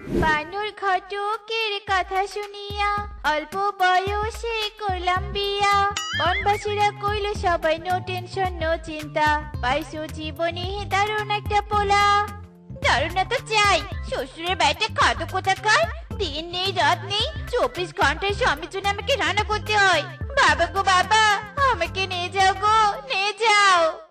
বানর ঘটকের কথা শুনিয়া, অল্প বয়সে করলাম বিয়া। বনবাসীরা কইল, সবাই নো টেনশন, নো চিন্তা। পাইছো জীবনে দারুণ একটা পোলা। দারুণ তো চাই। শ্বশুরের বাড়িতে খাদ্য কোথাকার? দিন নেই, রাত নেই। চব্বিশ ঘন্টায় স্বামীর জন্য আমাকে রান্না করতে হয়। বাবা গো বাবা, আমাকে নিয়ে যাও গো, নিয়ে যাও।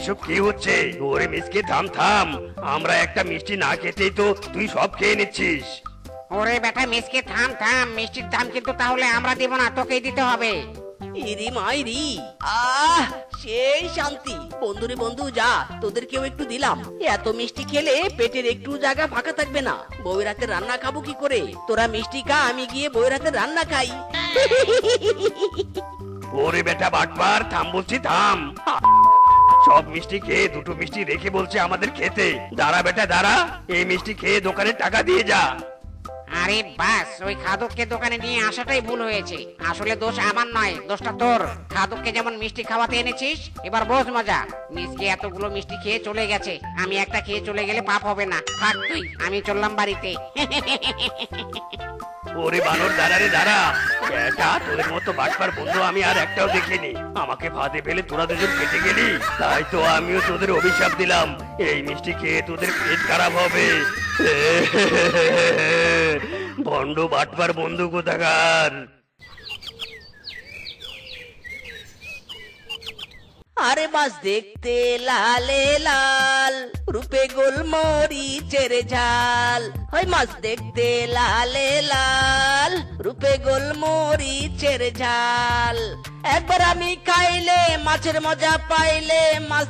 এসব কি হচ্ছে? ওরে মিসকে থাম থাম। আমরা একটা মিষ্টি না খেতেই তো তুই সব খেয়ে নিচ্ছিস। ওরে বেটা মিসকে থাম থাম। মিষ্টির দাম কিন্তু তাহলে আমরা দেব না তোকেই দিতে হবে। ইরি মাইরি আহ সেই শান্তি। বন্ধুরে বন্ধু যা তোদেরকেও একটু দিলাম। এত মিষ্টি খেলে পেটের একটু জায়গা ফাঁকা থাকবে না। বউয়ের হাতে রান্না খাব কি করে? তোরা মিষ্টি খা আমি গিয়ে বউয়ের হাতে রান্না খাই। ওরে বেটা বাটপার থাম বলছি থাম। সব মিষ্টি খেয়ে দুটো মিষ্টি রেখে বলছে আমাদের খেতে। দাঁড়া বেটা, দাঁড়া। এই মিষ্টি খেয়ে দোকানে টাকা দিয়ে যা। আরে বাস, ওই খাদককে দোকানে নিয়ে আসাটাই ভুল হয়েছে। আসলে দোষ আমার নয়, দোষটা তোর। খাদককে যেমন মিষ্টি খাওয়াতে এনেছিস, এবার বোঝ মজা। মিসকে এতগুলো মিষ্টি খেয়ে চলে গেছে, আমি একটা খেয়ে চলে গেলে পাপ হবে না। থাক তুই, আমি চললাম বাড়িতে। ওরে বানর, দাঁড়া রে, দাঁড়া। বেটা, তোদের মতো বাটপার বন্ধু আমি আর একটাও দেখিনি। আমাকে ফাঁদে ফেলে তোরা দুজন কেটে গেলি। তাই তো আমিও তোদের অভিশাপ দিলাম। এই মিষ্টি খেয়ে তোদের পেট খারাপ হবে। ভণ্ড বাটপার, বন্ধু কোথাকার? আরে মাছ দেখতে লালে লাল, রূপে গোলমরিচের ঝাল। হয় মাছ দেখতে লালে লাল, রূপে গোলমরিচের ঝাল। একবার আমি খাইলে, মাছের মজা পাইলে মাছ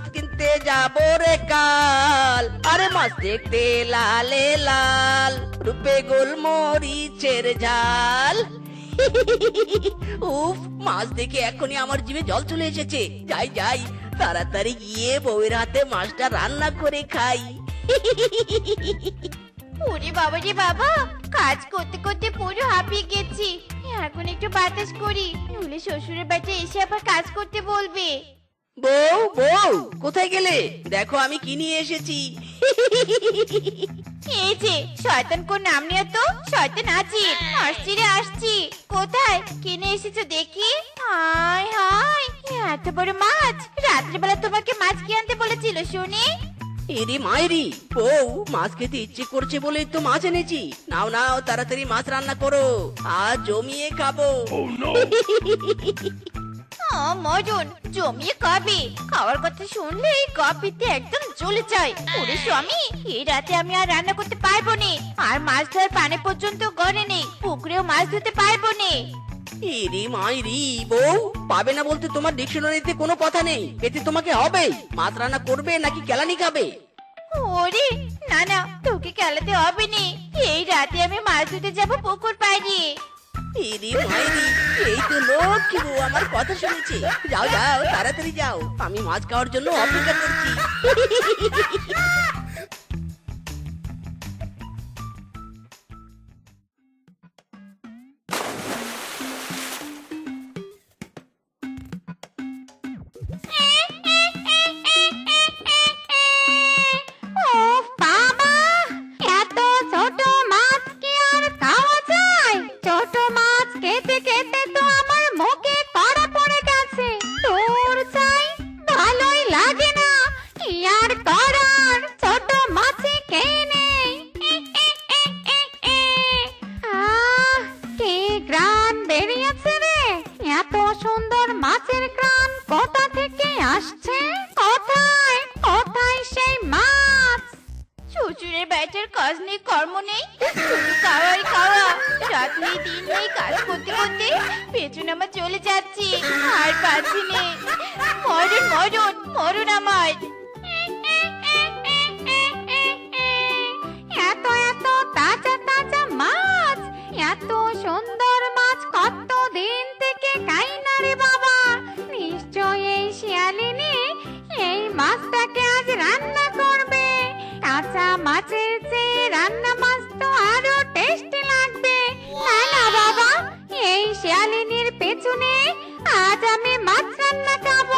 কিনতে যাব রে কাল। আরে মাছ দেখতে লালে লাল, রূপে গোল গোলমরিচের ঝাল। উফ, মাছ দেখে এখনই আমার জিভে জল চলে এসেছে। যাই যাই, তাড়াতাড়ি গিয়ে বউয়ের হাতে মাছটা রান্না করে খাই। ওরে বাবা রে বাবা, কাজ করতে করতে পুরো হাঁপিয়ে গেছি। এখন একটু বাতাস করি, নইলে শ্বশুরের বাড়িতে এসে আবার কাজ করতে বলবে। বউ বউ কোথায় গেলে? দেখো আমি কি নিয়ে এসেছি। এই যে শয়তান কোন নাম নিয়ে তো শয়তান আছি আসছি রে আসছি। কোথায়? কিনে এসেছ দেখি? হাই হাই এত বড় মাছ। রাত্রিবেলা তোমাকে মাছ কি আনতে বলেছিল শুনি? এরে মায়েরি বউ মাছ খেতে ইচ্ছে করছে বলেই তো মাছ এনেছি। নাও নাও তাড়াতাড়ি মাছ রান্না করো। আর জমিয়ে খাব। মরণ জমিয়ে কবে? খাওয়ার কথা শুনলে কপিতে একদম জ্বলে যায়। ওরে স্বামী এই রাতে আমি আর রান্না করতে পারব না। আর মাছ ধরার পানি পর্যন্ত গড়ে নেই পুকুরেও মাছ ধরতে পারব না। এরে মাইরি বউ পাবে না বলতে তোমার ডিকশনারিতে কোনো কথা নেই। এতে তোমাকে হবে। মাছ রান্না করবে নাকি কেলানি খাবে? ওরে না না তোকে খেলাতে হবে নি। এই রাতে আমি মাছ ধরতে যাব পুকুর পাড়ে। এরে মাইরি এই তো লক্ষ্মী বউ আমার কথা শুনেছে। যাও যাও, তাড়াতাড়ি যাও। আমি মাছ খাওয়ার জন্য অপেক্ষা করছি। যাচ্ছে। আর পাচ্ছি নে। মরণ মরণ মরণ আমার এত এত তাজা তাজা মাছ, এত সুন্দর মাছ কত দিন থেকে খাই না রে বাবা। নিশ্চয় এই শিয়ালিনী এই মাছটাকে আজ রান্না করবে। কাঁচা মাছের চেয়ে রান্না মাছ তো আরও টেস্টি লাগবে। না বাবা, এই শিয়ালিনী চুনে আজ আমি মাছ রান্না খাব।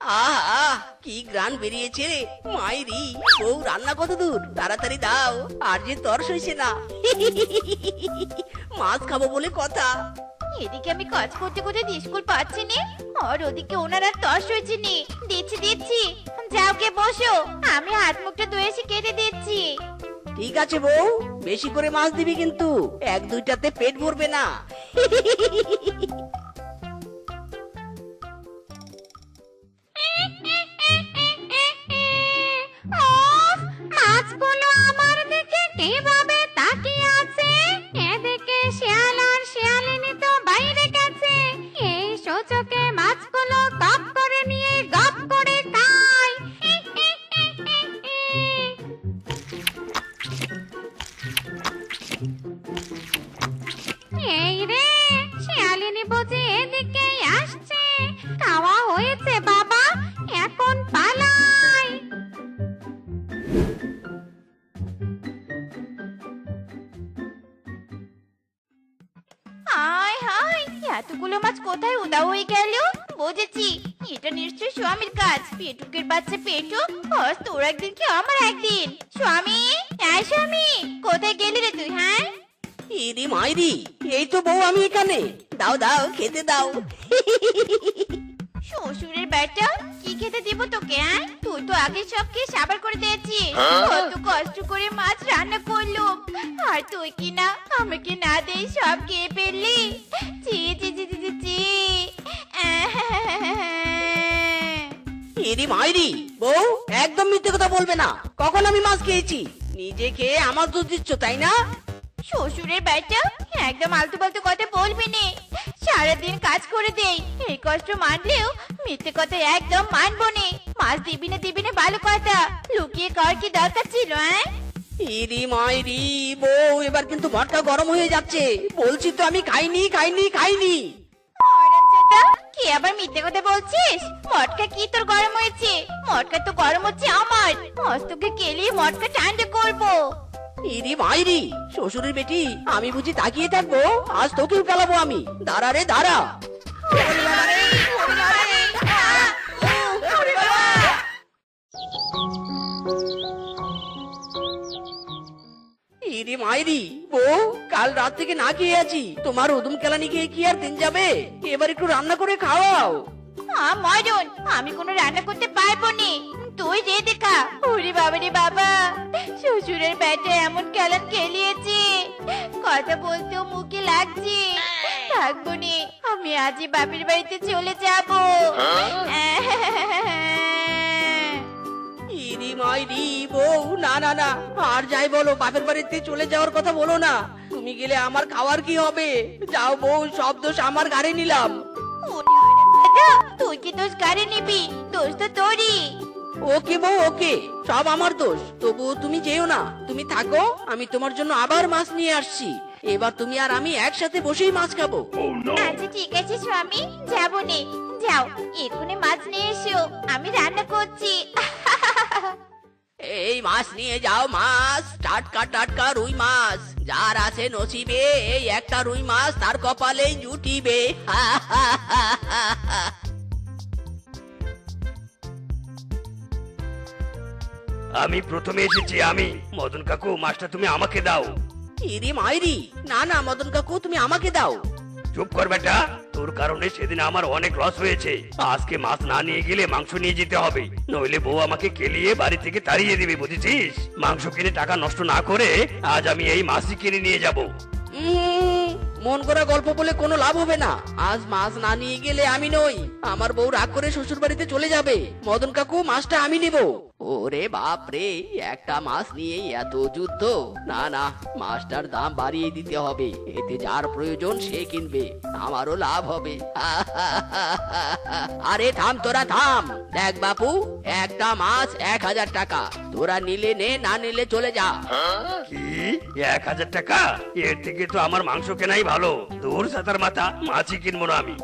আহা কি গ্রান বেরিয়েছে রে মাইরি বউ রান্না কত দূর? তাড়াতাড়ি দাও আর যে তর সইছে না। মাছ খাব বলে কথা। এদিকে আমি কাজ করতে করতে স্কুল পাচ্ছি নি আর ওদিকে ওনারা তর সইছে নি। দিচ্ছি দিচ্ছি। যাও কে বসো। আমি হাত মুখটা ধুয়ে এসে কেটে দিচ্ছি। ঠিক আছে বউ বেশি করে মাছ দিবি কিন্তু। এক দুইটাতে পেট ভরবে না। এতগুলো মাছ কোথায় উদা হয়ে গেল? বুঝেছি। এটা নিশ্চয়ই স্বামীর কাজ। পেটুকের বাচ্চা পেটু বস তোর একদিন কি আমার একদিন? স্বামী? হ্যাঁ স্বামী। কোথায় গেলি রে তুই হ্যাঁ? ইরি মাইরি এই তো বউ আমি এখানে। দাও দাও খেতে দাও। শ্বশুরের বেটা? খেতে দিব তোকে হ্যাঁ? তুই তো আগে সব খেয়ে সাবার করে দিয়েছিস। কত কষ্ট করে মাছ রান্না করল। আর তুই কি না আমাকে না দেই সব খেয়ে ফেললি? চি চি চি চি চি ইরি মাইরি বউ একদম মিথ্যে কথা বলবে না। কখন আমি মাছ খেয়েছি? নিজে খেয়ে আমার দুধ দিচ্ছ তাই না? শ্বশুরের বেটা একদম আলতু ফালতু কথা বলবি নে। সারাদিন কাজ করে দেই। এই কষ্ট মানলেও মিথ্যে কথা একদম মানবো নে। মাছ দিবি না দিবি না ভালো কথা লুকিয়ে কর কি দরকার ছিল হ্যাঁ ইরি মাইরি বউ এবার কিন্তু মটকা গরম হয়ে যাচ্ছে। বলছি তো আমি খাইনি খাইনি খাইনি। কি আবার মিথ্যে কথা বলছিস? মটকা কি তোর গরম হয়েছে? মটকা তো গরম হচ্ছে আমার। মস্তকে কেলিয়ে মটকা ঠান্ডা করব। ইরি মাইরি শ্বশুরের বেটি, আমি বুঝি তাকিয়ে থাকব, আজ তোকেও পেলাবো আমি। দাঁড়া রে, দাঁড়া। ইরি মাইরি বউ কাল রাত থেকে না খেয়ে আছি। তোমার উদুম কেলানি খেয়ে কি আর দিন যাবে? এবার একটু রান্না করে খাওয়াও। আ মরণ আমি কোনো রান্না করতে পারব নি। তুই যে দেখা ওরে বাবা রে বাবা শ্বশুরের ব্যাটে এমন খেলান খেলিয়েছি কথা বলতেও মুখে লাগছে। থাকব নি আমি আজই বাপের বাড়িতে চলে যাব। ইরি মাইরি বউ না না না আর যাই বলো বাপের বাড়িতে চলে যাওয়ার কথা বলো না। তুমি গেলে আমার খাওয়ার কি হবে? যাও বউ সব দোষ আমার ঘাড়ে নিলাম। তুই কি দোষ গাড়ি নিবি? দোষ তো তোরই। ওকে বউ ওকে সব আমার দোষ। তবুও তুমি যেও না। তুমি থাকো আমি তোমার জন্য আবার মাছ নিয়ে আসছি। এবার তুমি আর আমি একসাথে বসেই মাছ খাব। আচ্ছা ঠিক আছে স্বামী। যাব নে যাও এক্ষুনি মাছ নিয়ে এসো। আমি রান্না করছি। এই মাছ নিয়ে যাও মাছ। টাটকা টাটকা রুই মাছ। যার আছে নসিবে এই একটা রুই মাছ তার কপালেই জুটিবে। আমি প্রথমে এসেছি আমি। মদন কাকু মাছটা তুমি আমাকে দাও। ইরি মাইরি? না না মদন কাকু তুমি আমাকে দাও। চুপ কর বেটা তোর কারণে সেদিন আমার অনেক লস হয়েছে। আজকে মাছ না নিয়ে গেলে মাংস নিয়ে যেতে হবে। নইলে বউ আমাকে কেলিয়ে বাড়ি থেকে তাড়িয়ে দিবে বুঝেছিস? মাংস কিনে টাকা নষ্ট না করে আজ আমি এই মাছই কিনে নিয়ে যাব। উম, মন করা গল্প বলে কোনো লাভ হবে না। আজ মাছ না নিয়ে গেলে আমি নই। আমার বউ রাগ করে শ্বশুর বাড়িতে চলে যাবে। মদন কাকু, মাছটা আমি নিব। ওরে বাপ রে, একটা মাছ নিয়ে এত যুদ্ধ? না না, মাছটার দাম বাড়িয়ে দিতে হবে। এতে যার প্রয়োজন সে কিনবে। আমারও লাভ হবে। আরে থাম তোরা, থাম। দেখ বাপু, একটা মাছ এক হাজার টাকা। তোরা নিলে নে, না নিলে চলে যা। কি? এক হাজার টাকা? এর থেকে তো আমার মাংস কেনাই ভালো। দূর সাতার মাথা মাছই কিনবো না আমি।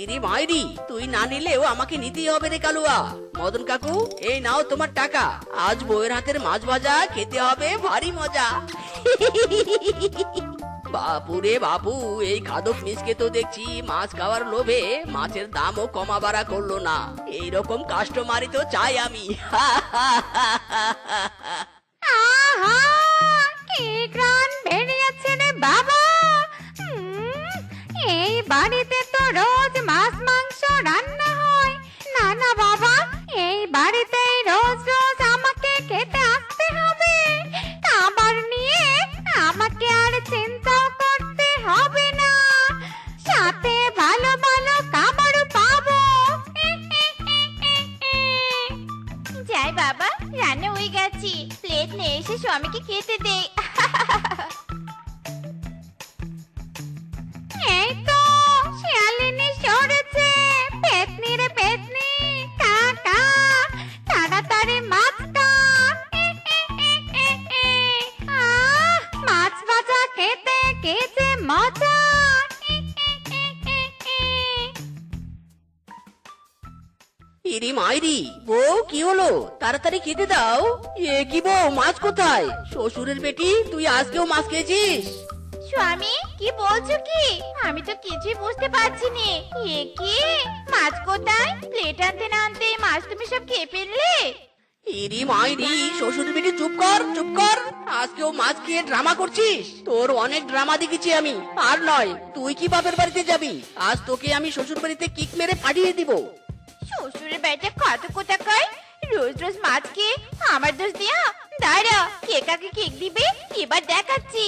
ইরি মাইরি তুই না নিলেও আমাকে নিতেই হবে রে কালুয়া। মদন কাকু এই নাও তোমার টাকা। আজ বউয়ের হাতের মাছ ভাজা খেতে হবে ভারী মজা। বাপুরে বাপু এই খাদক মিসকে তো দেখছি মাছ খাওয়ার লোভে মাছের দামও কমা বাড়া করল না। এইরকম কাস্টমারই তো চাই আমি। আহা কি গ্রান বেরিয়েছে রে বাবা। এই বাড়িতে তো রোজ মাছ, মাংস রান্না হয়। না না বাবা, এই বাড়িতেই রোজ রোজ আমাকে খেতে আসতে হবে। খাবার নিয়ে আমাকে আর চিন্তাও করতে হবে না। সাথে ভালো ভালো পাবো। যাই বাবা, রান্না হয়ে গেছি। প্লেট নিয়ে এসে স্বামীকে খেতে দে। তাড়াতাড়ি খেতে দাও। এ কি বউ মাছ কোথায়? শ্বশুরের বেটি তুই আজকেও মাছ খেয়েছিস? স্বামী কি বলছো কি? আমি তো কিছুই বুঝতে পারছি নে। এ কি? মাছ কোথায়? প্লেট আনতে না আনতে মাছ তুমি সব খেয়ে ফেললে? ইরি মাইরি শ্বশুরের বেটি চুপ কর চুপ কর। আজকেও মাছ খেয়ে ড্রামা করছিস? তোর অনেক ড্রামা দেখেছি আমি। আর নয় তুই কি বাপের বাড়িতে যাবি? আজ তোকে আমি শ্বশুর বাড়িতে কিক মেরে পাঠিয়ে দিব। শ্বশুরের বাড়িতে কত কোথাকার? রোজ রোজ মাছ খেয়ে আমার দোষ দিয়া দাঁড়া, কে কাকে কেক দিবে এবার দেখাচ্ছি।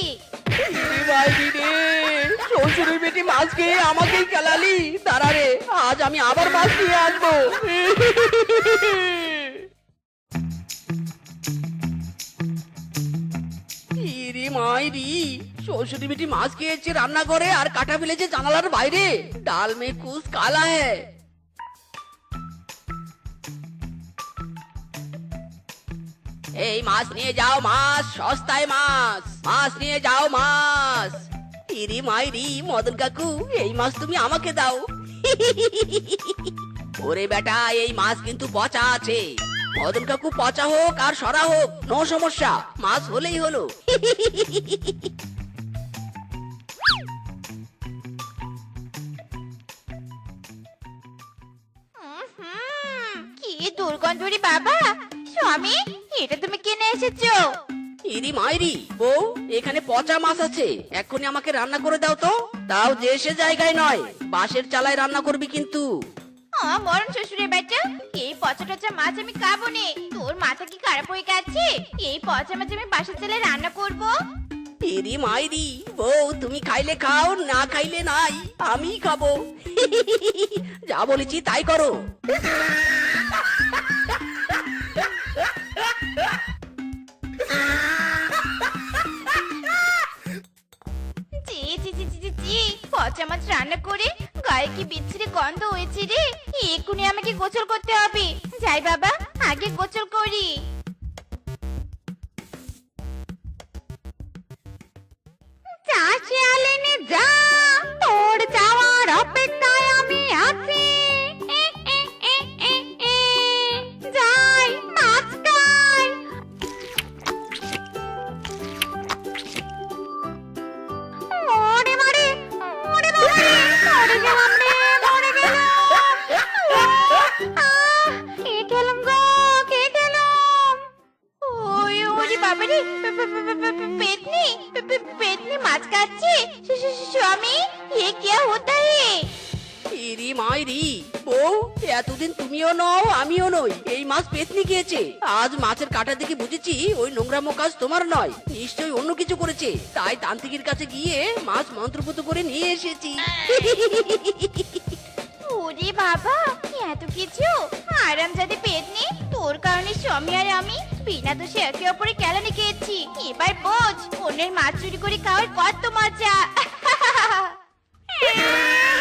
শ্বশুরের বেটি মাছ খেয়ে আমাকেই খেলালি? দাঁড়া রে, আজ আমি আবার মাছ নিয়ে আসব। ইরি মাইরি শ্বশুরি বেটি মাছ খেয়েছে রান্না করে আর কাটা ফেলেছে জানালার বাইরে। ডাল মে কুছ কালা এই মাছ নিয়ে যাও মাছ, সস্তায় মাছ। মাছ নিয়ে যাও মাছ। ইরি মাইরি মদন কাকু, এই মাছ তুমি আমাকে দাও। ওরে বেটা, এই মাছ কিন্তু পচা আছে। মদন কাকু পচা হোক আর সরা হোক, নো সমস্যা, মাছ হলেই হলো। কি দুর্গন্ধ রে বাবা, স্বামী। এটা তুমি কিনে এসেছ? ইরি মাইরি বউ এখানে পচা মাছ আছে। এক্ষুনি আমাকে রান্না করে দাও তো। তাও যে সে জায়গায় নয় বাঁশের চালায় রান্না করবি কিন্তু। মরণ শ্বশুরের বেটা এই পচা টচা মাছ আমি খাব নে। তোর মাথা কি খারাপ হয়ে গেছে? এই পচা মাছ আমি বাসার চালে রান্না করব? ইরি মাইরি বউ তুমি খাইলে খাও না খাইলে নাই আমি খাব। যা বলেছি তাই করো। পচা রান্না করে গায়ে কি বিচ্ছিরি গন্ধ হয়েছে রে? এক্ষুনি আমাকে গোসল করতে হবে। যাই বাবা, আগে গোসল করি। যা শিয়ালিনী, যা! নয় নিশ্চয়ই অন্য কিছু করেছে। তাই তান্ত্রিকের কাছে গিয়ে মাছ মন্ত্রপুত করে নিয়ে এসেছি। ওরে বাবা, এত কিছু? আরাম যাতে পেতনি তোর কারণে স্বামী আর আমি বিনা দোষে একে অপরে কেলানি খেয়েছি। এবার বোঝ, অন্যের মাছ চুরি করে খাওয়ার কত মজা।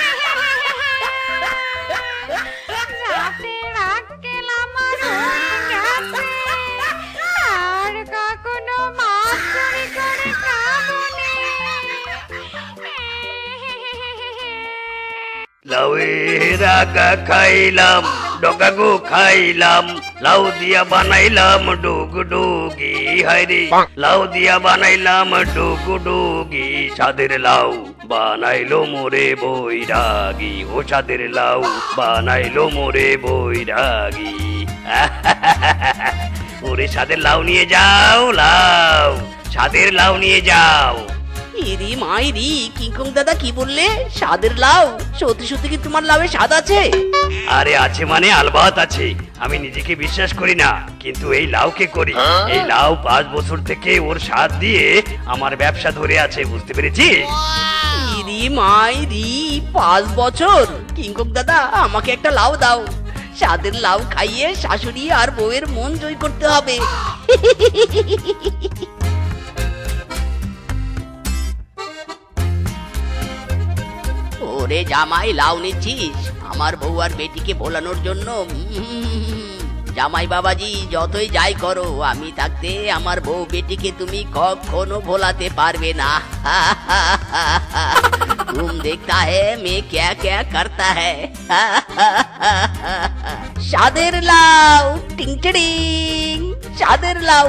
লাউয়ের আগা খাইলাম ডকাগো খাইলাম লাউ দিয়া বানাইলাম ডুগ ডুগি হায়রে লাউ দিয়া বানাইলাম ডুগ ডুগি সাদের লাউ বানাইলো মোরে বৈরাগী ও সাদের লাউ বানাইলো মোরে বৈরাগী ওরে সাদের লাউ নিয়ে যাও লাউ সাদের লাউ নিয়ে যাও ইরি মাইরি কিংকং দাদা কি বললে? স্বাদের লাউ। সত্যি সত্যি কি তোমার লাউয়ে স্বাদ আছে? আরে আছে মানে আলবাত আছে। আমি নিজেকে বিশ্বাস করি না কিন্তু এই লাউকে করি। এই লাউ পাঁচ বছর থেকে ওর স্বাদ দিয়ে আমার ব্যবসা ধরে আছে বুঝতে পেরেছিস? ইরি মাইরি পাঁচ বছর। কিংকং দাদা আমাকে একটা লাউ দাও। স্বাদের লাউ খাইয়ে শাশুড়ি আর বউয়ের মন জয় করতে হবে। ওরে জামাই লাউ নিচ্ছিস? আমার বউ আর বেটিকে বোলানোর জন্য জামাই বাবাজি, যতই যাই করো, আমি থাকতে আমার বউ বেটিকে তুমি কখনো ভোলাতে পারবে না। তুম দেখতা হে মে ক্যা ক্যা করতা হে। সাদের লাউ, টিং টিং, সাদের লাউ।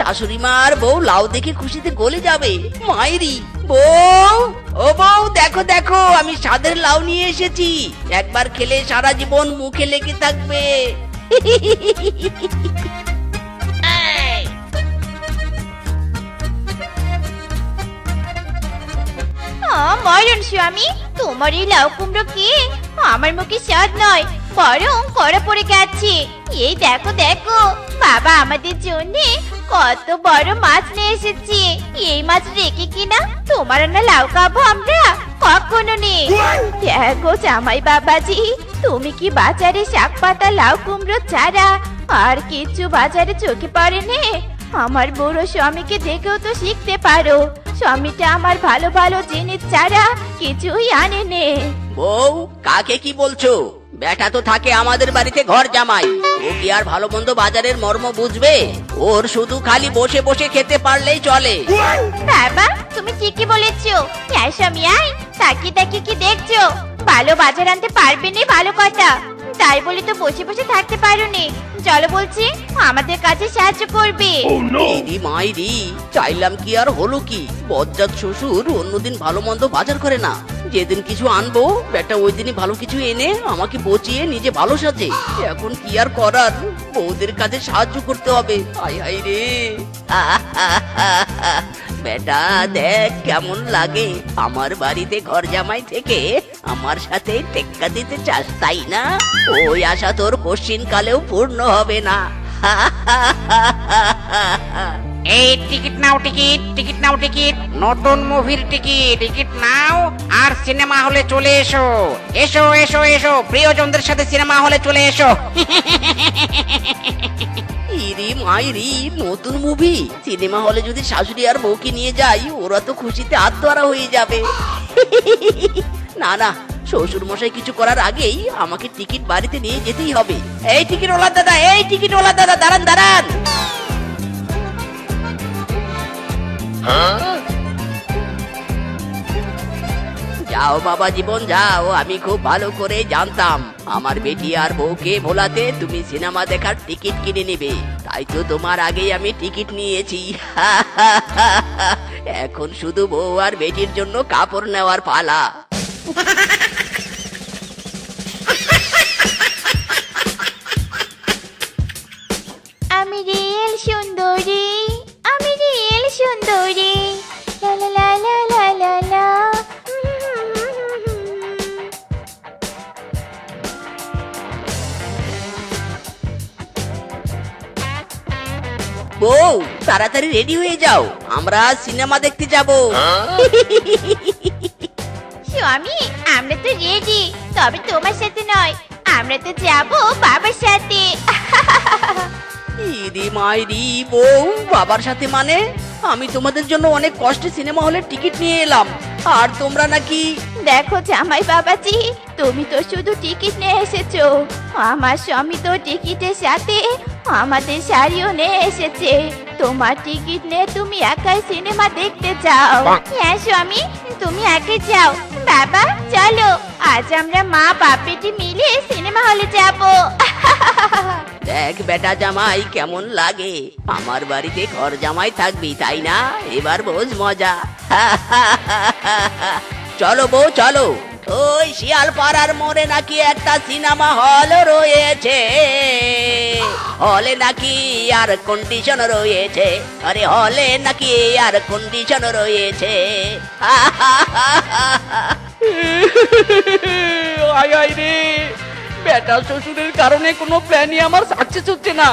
শাশুড়ি মার বউ লাউ দেখে খুশিতে গলে যাবে। মাইরি, বউ, ও বউ, দেখো দেখো, আমি সাদের লাউ নিয়ে এসেছি। একবার খেলে সারা জীবন মুখে লেগে থাকবে। মরণ স্বামী, তোমার এই লাউ কুমড়ো কি আমার মুখে স্বাদ নয়, বরং কড়া পড়ে গেছে। এই দেখো দেখো, বাবা আমাদের জন্য কত বড় মাছ নিয়ে এসেছি। এই মাছ রেখে কিনা তোমার না লাউ খাব আমরা? কখনো নেই দেখো জামাই বাবাজি, তুমি কি বাজারে শাক পাতা, লাউ কুমড়ো ছাড়া আর কিছু বাজারে চোখে পড়ে নে? আমার বুড়ো স্বামীকে দেখেও তো শিখতে পারো। স্বামীটা আমার ভালো ভালো জিনিস ছাড়া কিছুই আনে নে। বউ, কাকে কি বলছো? বেটা তো থাকে আমাদের বাড়িতে ঘর জামাই। ও কি আর ভালো মন্দ বাজারের মর্ম বুঝবে? ওর শুধু খালি বসে বসে খেতে পারলেই চলে। বাবা তুমি ঠিকই বলেছ। স্বামী আয়। তাকিয়ে তাকিয়ে কি দেখছ? ভালো বাজার আনতে পারবে না ভালো কথা। তাই বলে তো বসে বসে থাকতে পারো নি চলো বলছি আমাদের কাছে সাহায্য করবে। ইরি মাইরি চাইলাম কি আর হলো কি? বজ্জাত শ্বশুর অন্যদিন ভালো মন্দ বাজার করে না। যেদিন কিছু আনব, বেটা ওই দিনই ভালো কিছু এনে আমাকে বচিয়ে নিজে ভালো সাজে। এখন কি আর করার? বউদের কাজে সাহায্য করতে হবে। হাই হাই রে। বেটা, দেখ কেমন লাগে। আমার বাড়িতে ঘর জামাই থেকে আমার সাথে টেক্কা দিতে চাস, তাই না? ওই আশা তোর কশ্চিন কালেও পূর্ণ হবে না। এই টিকিট নাও টিকিট টিকিট নাও টিকিট। নতুন মুভির টিকিট টিকিট নাও। আর সিনেমা হলে চলে এসো। এসো এসো এসো। প্রিয়জনদের সাথে সিনেমা হলে চলে এসো। ইরি মাইরি নতুন মুভি। সিনেমা হলে যদি শাশুড়ি আর বউকে নিয়ে যাই, ওরা তো খুশিতে আত্মহারা হয়ে যাবে। না না শ্বশুর মশাই কিছু করার আগেই আমাকে টিকিট বাড়িতে নিয়ে যেতেই হবে। এই টিকিট ওলা দাদা, এই টিকিট ওলা দাদা, দাঁড়ান দাঁড়ান। যাও বাবা জীবন, যাও। আমি খুব ভালো করে জানতাম। আমার বেটি আর বউকে ভোলাতে তুমি সিনেমা দেখার টিকিট কিনে নেবে। তাই তো তোমার আগেই আমি টিকিট নিয়েছি। এখন শুধু বউ আর বেটির জন্য কাপড় নেওয়ার পালা। আমি রিয়েল সুন্দরী। তাড়াতাড়ি রেডি হয়ে যাও। আমরা সিনেমা দেখতে যাব। স্বামী আমরা তো রেডি তবে তোমার সাথে নয় আমরা তো যাব বাবার সাথে। ইরি মাইরি বউ বাবার সাথে মানে? আমি তোমাদের জন্য অনেক কষ্টে সিনেমা হলের টিকিট নিয়ে এলাম। আর তোমরা নাকি? দেখো জামাই বাবাজি তুমি তো শুধু টিকিট নিয়ে এসেছ। আমার স্বামী তো টিকিটের সাথে আমাদের শাড়িও নিয়ে এসেছে। তোমার টিকিট নিয়ে তুমি একাই সিনেমা দেখতে যাও। হ্যাঁ স্বামী তুমি একাই যাও। বাবা চলো। আজ আমরা মা বাপ বেটি মিলে সিনেমা হলে যাব। দেখ বেটা জামাই কেমন লাগে। আমার বাড়িতে ঘর জামাই থাকবি তাই না? এবার বোঝ মজা। চলো বউ চলো। ওই শিয়াল পাড়ার মোড়ে নাকি একটা সিনেমা হল রয়েছে। হলে নাকি আর কন্ডিশন রয়েছে। আরে হলে নাকি আর কন্ডিশন রয়েছে। আয় আয় রে। বেটা শ্বশুরের কারণে কোনো প্ল্যানই আমার সাকসেস হচ্ছে না।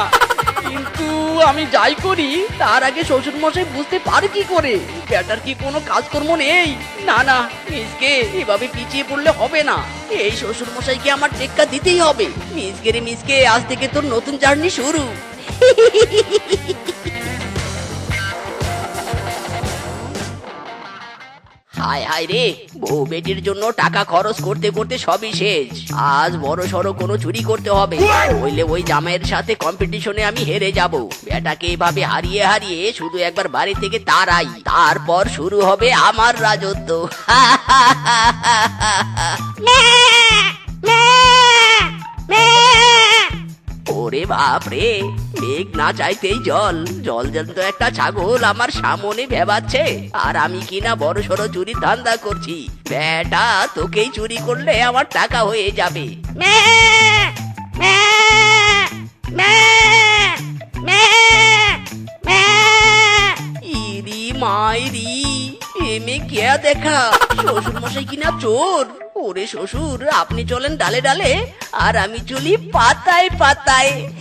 কিন্তু আমি যাই করি, তার আগে শ্বশুর মশাই বুঝতে পারে কি করে। বেটার কি কোনো কাজকর্ম নেই? না না, নিজকে এভাবে পিছিয়ে পড়লে হবে না। এই শ্বশুর মশাইকে আমার টেক্কা দিতেই হবে। মিসকে রে মিসকে আজ থেকে তোর নতুন জার্নি শুরু। হায় হায় রে, বউ বেটির জন্য টাকা খরচ করতে করতে সবই শেষ। আজ বড় সড়ো কোনো চুরি করতে হবে। নইলে ওই জামাইয়ের সাথে কম্পিটিশনে আমি হেরে যাব। বেটাকে এভাবে হারিয়ে হারিয়ে শুধু একবার বাড়ি থেকে তারাই তারপর শুরু হবে আমার রাজত্ব। ওরে বাপ রে মেঘ না চাইতেই জল। জল জ্যান্ত একটা ছাগল আমার সামনে ভেবাচ্ছে, আর আমি কিনা বড় সড়ো চুরির ধান্দা করছি। বেটা, তোকেই চুরি করলে আমার টাকা হয়ে যাবে। মাইরি এমে কেয়া দেখা? শ্বশুর মশাই কিনা চোর? ওরে শ্বশুর, আপনি চলেন ডালে ডালে, আর আমি চলি পাতায় পাতায়।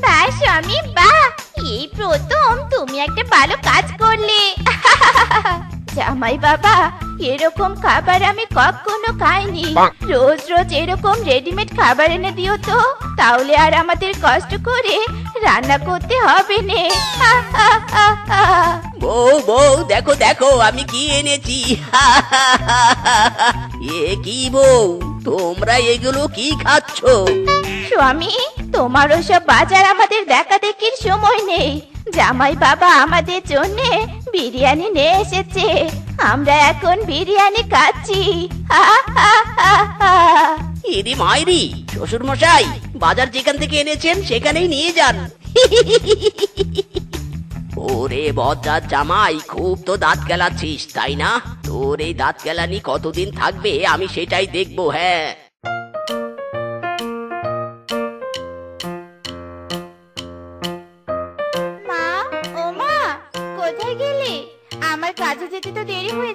বা, স্বামী, বা, এই প্রথম তুমি একটা ভালো কাজ করলে। জামাই বাবা এরকম খাবার আমি কখনো খাইনি। রোজ রোজ এরকম রেডিমেড খাবার এনে দিও তো তাহলে আর আমাদের কষ্ট করে রান্না করতে হবে নে। বউ বউ দেখো দেখো আমি কি এনেছি। এ কি বউ তোমরা এগুলো কি খাচ্ছ? স্বামী তোমার ওসব বাজার আমাদের দেখা দেখির সময় নেই। জামাই বাবা আমাদের জন্য বিরিয়ানি নিয়ে এসেছে। আমরা এখন বিরিয়ানি খাচ্ছি। ইরি মাইরি শ্বশুর মশাই বাজার যেখান থেকে এনেছেন সেখানেই নিয়ে যান। ওরে বজ্জার জামাই, খুব তো দাঁত কেলাচ্ছিস তাই না? তোর এই দাঁত কেলানি কতদিন থাকবে? আমি সেটাই দেখব হ্যাঁ।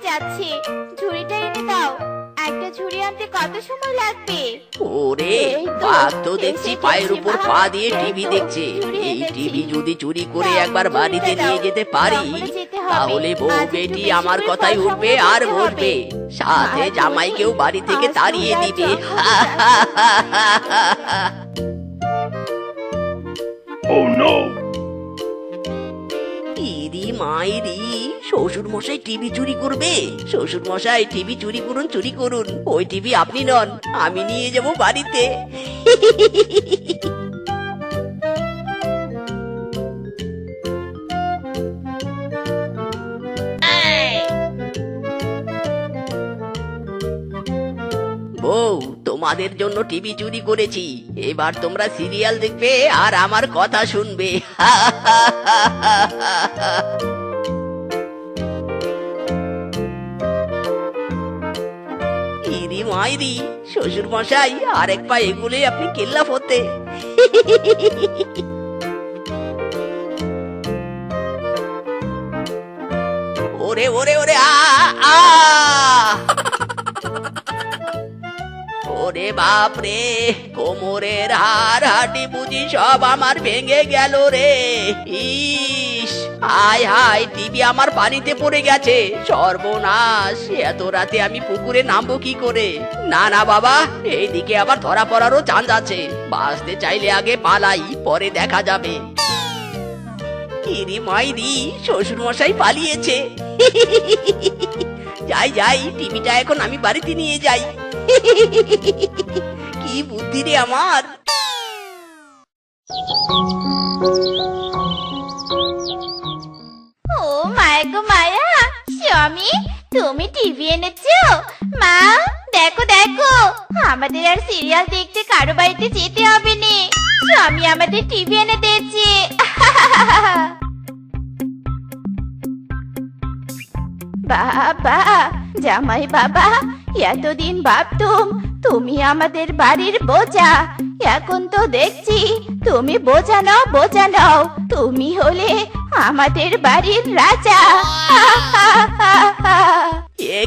যাচ্ছে। ঝুড়িটা এনে দাও। একটা ঝুড়ি আনতে কত সময় লাগবে? ওরে বাঘ তো দেখছি পায়ের উপর পা দিয়ে টিভি দেখছে। চুরি এই টিভি যদি চুরি করে একবার বাড়িতে নিয়ে যেতে পারি। তাহলে বউ বেটি আমার কথাই উঠবে আর। বসবে সাথে আজ জামাইকেও বাড়ি থেকে তাড়িয়ে দিবে। ইরি মাইরি শ্বশুর মশাই টিভি চুরি করবে। শ্বশুর মশাই টিভি চুরি করুন চুরি করুন। ওই টিভি আপনি নন, আমি নিয়ে যাব বাড়িতে। বউ, তোমাদের জন্য টিভি চুরি করেছি। এবার তোমরা সিরিয়াল দেখবে আর আমার কথা শুনবে। মাইরি শ্বশুর মশাই আরেক পা এগুলে আপনি কেল্লা ফতে। ওরে ওরে ওরে, আ আ। ওরে বাপ রে কোমরের হাড় হাটি বুঝি সব আমার ভেঙে গেল রে। ইস হায় হায়, টিভি আমার পানিতে পড়ে গেছে। সর্বনাশ, এত রাতে আমি পুকুরে নামবো কি করে? না না, বাবা, এইদিকে আবার ধরা পড়ারও চান্স আছে। বাঁচতে চাইলে আগে পালাই, পরে দেখা যাবে। ইরি মাইরি শ্বশুর মশাই পালিয়েছে। যাই যাই, টিভিটা এখন আমি বাড়িতে নিয়ে যাই। কি বুদ্ধি রে আমার। মায়া গো মায়া। স্বামী, তুমি টিভি এনেছো? মা, দেখো দেখো। আমাদের আর সিরিয়াল দেখতে কারও বাড়িতে যেতে হবে না। স্বামী আমাদের টিভি এনে দিয়েছে। বাবা, জামাই বাবা, এতদিন ভাবতুম তুমি আমাদের বাড়ির বোঝা। এখন তো দেখছি তুমি বোঝা নাও বোঝা নাও তুমি হলে আমাদের বাড়ির রাজা।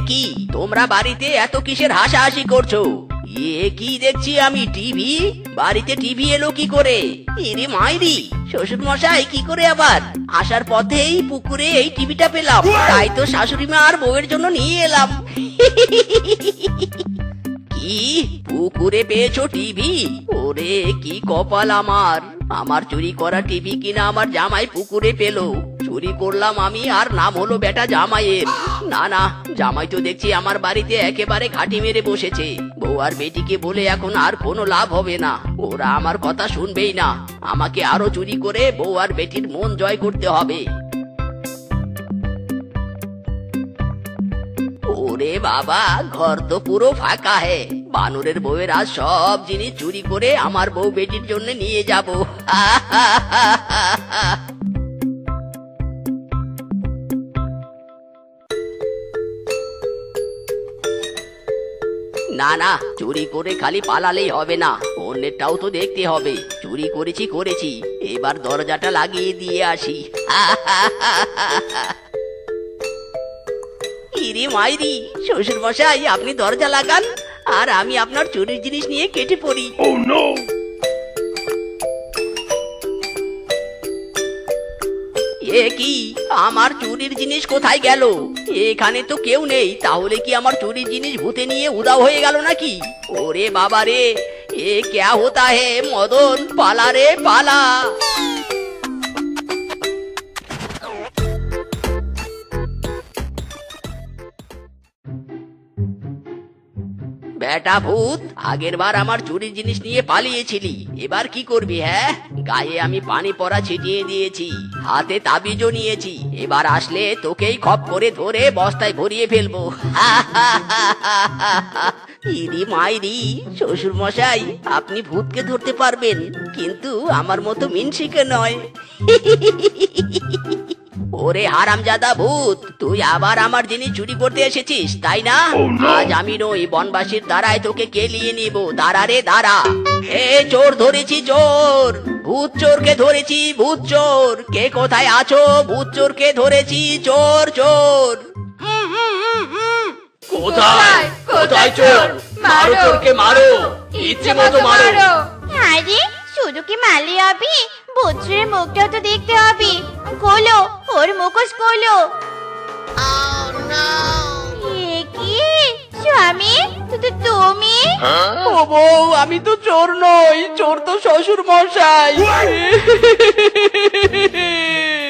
কি? তোমরা বাড়িতে এত কিসের হাসাহাসি করছ? এ কি দেখছি আমি, টিভি? বাড়িতে টিভি এলো কি করে? ইরে মাইরি শ্বশুর মশাই কি করে আবার? আসার পথেই পুকুরে এই টিভিটা পেলাম। তাই তো শাশুড়ি মা আর বউয়ের জন্য নিয়ে এলাম। কি? পুকুরে পেয়েছ টিভি? ওরে, কি কপাল আমার। আমার চুরি করা টিভি কিনা আমার জামাই পুকুরে পেল। চুরি করলাম আমি, আর নাম হলো বেটা জামাইয়ের। না না, জামাই তো দেখছি আমার বাড়িতে একেবারে ঘাটি মেরে বসেছে। বউ আর বেটিকে বলে এখন আর কোনো লাভ হবে না। ওরা আমার কথা শুনবেই না। আমাকে আরও চুরি করে বউ আর বেটির মন জয় করতে হবে। ওরে বাবা, ঘর তো পুরো ফাঁকা হে। বানরের বউয়েরা সব জিনিস চুরি করে আমার বউ বেটির জন্য নিয়ে যাব। না না, চুরি করে খালি পালালেই হবে না। অন্যেরটাও তো দেখতে হবে। চুরি করেছি করেছি। এবার দরজাটা লাগিয়ে দিয়ে আসি। ইরে মাইরি? শ্বশুর মশাই আপনি দরজা লাগান আর আমি আপনার চুরির জিনিস নিয়ে কেটে পড়ি। এ কি আমার চুরির জিনিস কোথায় গেল? এখানে তো কেউ নেই তাহলে কি আমার চুরির জিনিস ভূতে নিয়ে উদাও হয়ে গেল নাকি? ওরে বাবা রে এ ক্যা হতা হে মদন? পালা রে পালা। বেটা ভূত, আগের বার আমার চুরির জিনিস নিয়ে পালিয়েছিলি। এবার কি করবি হ্যাঁ? গায়ে আমি পানি পড়া ছিটিয়ে দিয়েছি, হাতে তাবিজও নিয়েছি। এবার আসলে তোকেই খপ করে ধরে বস্তায় ভরিয়ে ফেলব। ইরি মাইরি শ্বশুর মশাই আপনি ভূতকে ধরতে পারবেন, কিন্তু আমার মতো মিনসিকে নয়। ওরে হারামজাদা ভূত তুই আবার আমার জিনিস চুরি করতে এসেছিস তাই না? আজ আমি নই বনবাসীর দ্বারায় তোকে কেলিয়ে নিব? দাঁড়া রে দাঁড়া। এ চোর ধরেছি চোর। ভূত চোরকে ধরেছি ভূত চোর। কে কোথায় আছো? ভূত চোরকে ধরেছি চোর চোর। কোথায়? কোথায় চোর? মারো চোরকে মারো। ইচ্ছে মতো মারো। আরে শুধু কি মারলে হবে? বজ্রের মুখটা তো দেখতে হবে। খোলো ওর মুখোশ খোলো। এ কি? স্বামী তু- তু- তুমি? ও বউ আমি তো চোর নই চোর তো শ্বশুর মশাই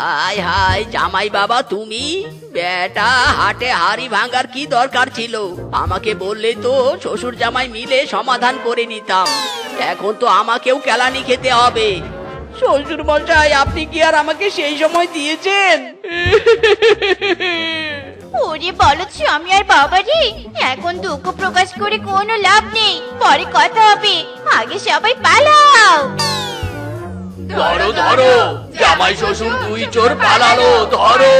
হাই হাই, জামাই বাবা, তুমি? বেটা, হাটে হাড়ি ভাঙার কি দরকার ছিল? আমাকে বললে তো শ্বশুর জামাই মিলে সমাধান করে নিতাম। এখন তো আমাকেও কেলানি খেতে হবে। শ্বশুর মশাই, আপনি কি আর আমাকে সেই সময় দিয়েছেন? ওরে বলো আমি আর বাবাজি এখন দুঃখ প্রকাশ করে কোনো লাভ নেই। পরে কথা হবে। আগে সবাই পালাও। ধরো ধরো জামাই শ্বশুর দুই চোর পালালো ধরো।